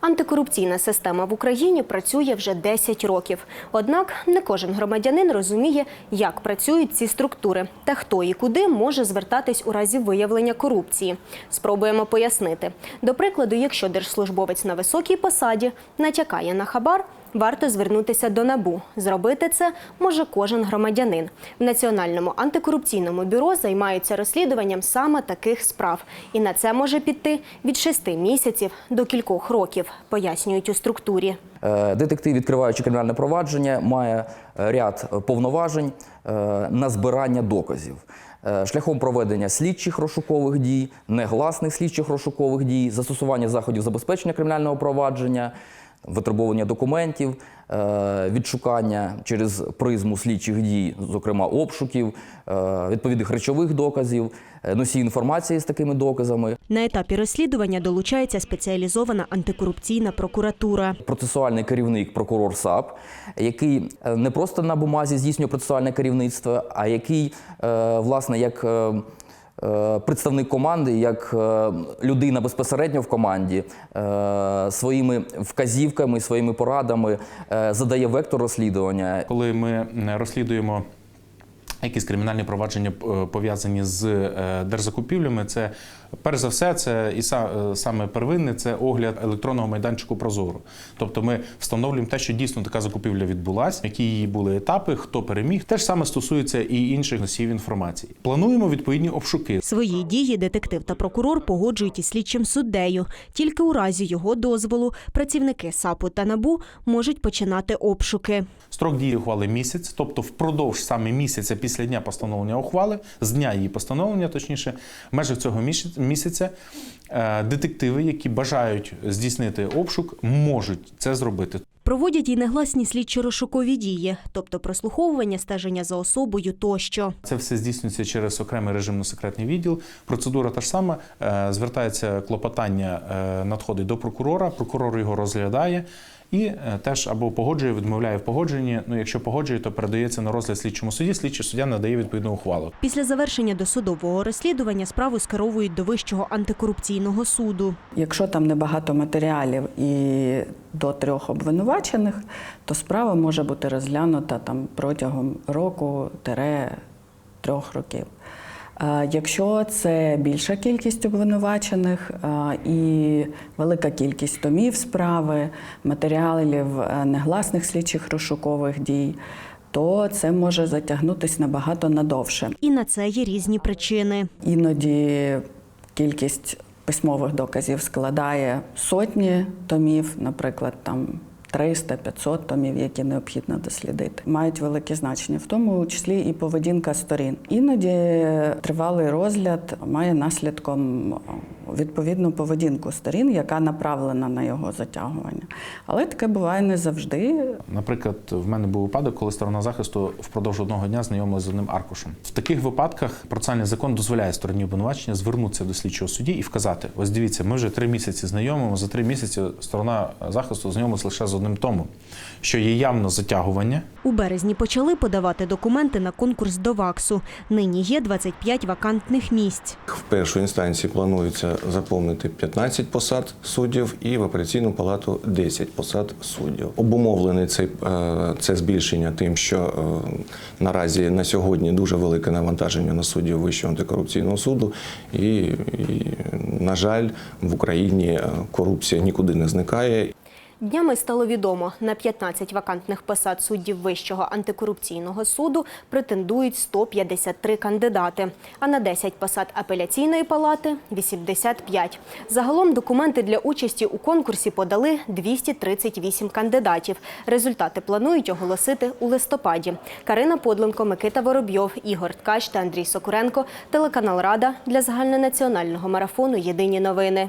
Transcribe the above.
Антикорупційна система в Україні працює вже 10 років. Однак не кожен громадянин розуміє, як працюють ці структури та хто і куди може звертатись у разі виявлення корупції. Спробуємо пояснити. До прикладу, якщо держслужбовець на високій посаді натякає на хабар, варто звернутися до НАБУ. Зробити це може кожен громадянин. В Національному антикорупційному бюро займаються розслідуванням саме таких справ. І на це може піти від 6 місяців до кількох років, пояснюють у структурі. Е, Детектив, відкриваючи кримінальне провадження, має е, ряд повноважень е, на збирання доказів. Шляхом проведення слідчих розшукових дій, негласних слідчих розшукових дій, застосування заходів забезпечення кримінального провадження, витребування документів, е, відшукання через призму слідчих дій, зокрема обшуків, е, відповідних речових доказів, е, носій інформації з такими доказами, На етапі розслідування долучається спеціалізована антикорупційна прокуратура. процесуальний керівник прокурор САП, який не просто на бумазі здійснює процесуальне керівництво, а який, власне, як представник команди, як е, людина безпосередньо в команді, е, своїми вказівками, своїми порадами е, задає вектор розслідування. Коли ми розслідуємо якісь кримінальні провадження е, пов'язані з е, держзакупівлями, це перш за все, це і е, саме первинне це огляд електронного майданчику Прозоро. Тобто ми встановлюємо те, що дійсно така закупівля відбулася, які її були етапи, хто переміг. Те ж саме стосується і інших носіїв інформації. Плануємо відповідні обшуки. Свої дії детектив та прокурор погоджують із слідчим суддею. Тільки у разі його дозволу працівники САПу та НАБУ можуть починати обшуки. Строк дії ухвали місяць, тобто впродовж саме місяця після дня постановлення ухвали, з дня її постановлення, точніше, в межах цього місяця- місяця, е, детективи, які бажають здійснити обшук, можуть це зробити. Проводять і негласні слідчо-розшукові дії, тобто прослуховування, стеження за особою тощо. Це все здійснюється через окремий режимно-секретний відділ. Процедура та ж сама. Е, Звертається клопотання, е, надходить до прокурора, прокурор його розглядає і е, теж або погоджує, відмовляє в погодженні. Ну, якщо погоджує, то передається на розгляд слідчому суді. Слідчий суддя надає відповідну ухвалу. Після завершення досудового розслідування справу скеровують до Вищого антикорупційного суду. Якщо там небагато матеріалів і до трьох обвинувачених, то справа може бути розглянута там протягом року трьох років. Якщо це більша кількість обвинувачених і велика кількість томів справи, матеріалів е, негласних слідчих розшукових дій, то це може затягнутися набагато надовше. І на це є різні причини. Іноді кількість письмових доказів складає сотні томів, наприклад, там 300-500 томів, які необхідно дослідити, мають велике значення, в тому числі і поведінка сторін. Іноді тривалий розгляд має наслідком відповідну поведінку сторін, яка направлена на його затягування. Але таке буває не завжди. Наприклад, в мене був випадок, коли сторона захисту впродовж одного дня знайомилася з одним аркушем. В таких випадках процесуальний закон дозволяє стороні обвинувачення звернутися до слідчого судді і вказати: ось дивіться, ми вже три місяці знайомимо. За три місяці сторона захисту знайомилася лише з одним томом, що є явно затягування. У березні почали подавати документи на конкурс до ВАКСу. Нині є 25 вакантних місць. В першій інстанції планується заповнити 15 посад суддів і в апеляційну палату 10 посад суддів. Обумовлений цей, е, це збільшення тим, що е, наразі на сьогодні дуже велике навантаження на суддів Вищого антикорупційного суду, і, і на жаль, в Україні е, корупція нікуди не зникає. Днями стало відомо, на 15 вакантних посад суддів Вищого антикорупційного суду претендують 153 кандидати, а на 10 посад апеляційної палати – 85. Загалом документи для участі у конкурсі подали 238 кандидатів. Результати планують оголосити у листопаді. Карина Подленко, Микита Воробйов, Ігор Ткач та Андрій Сокуренко. Телеканал Рада для загальнонаціонального марафону Єдині новини.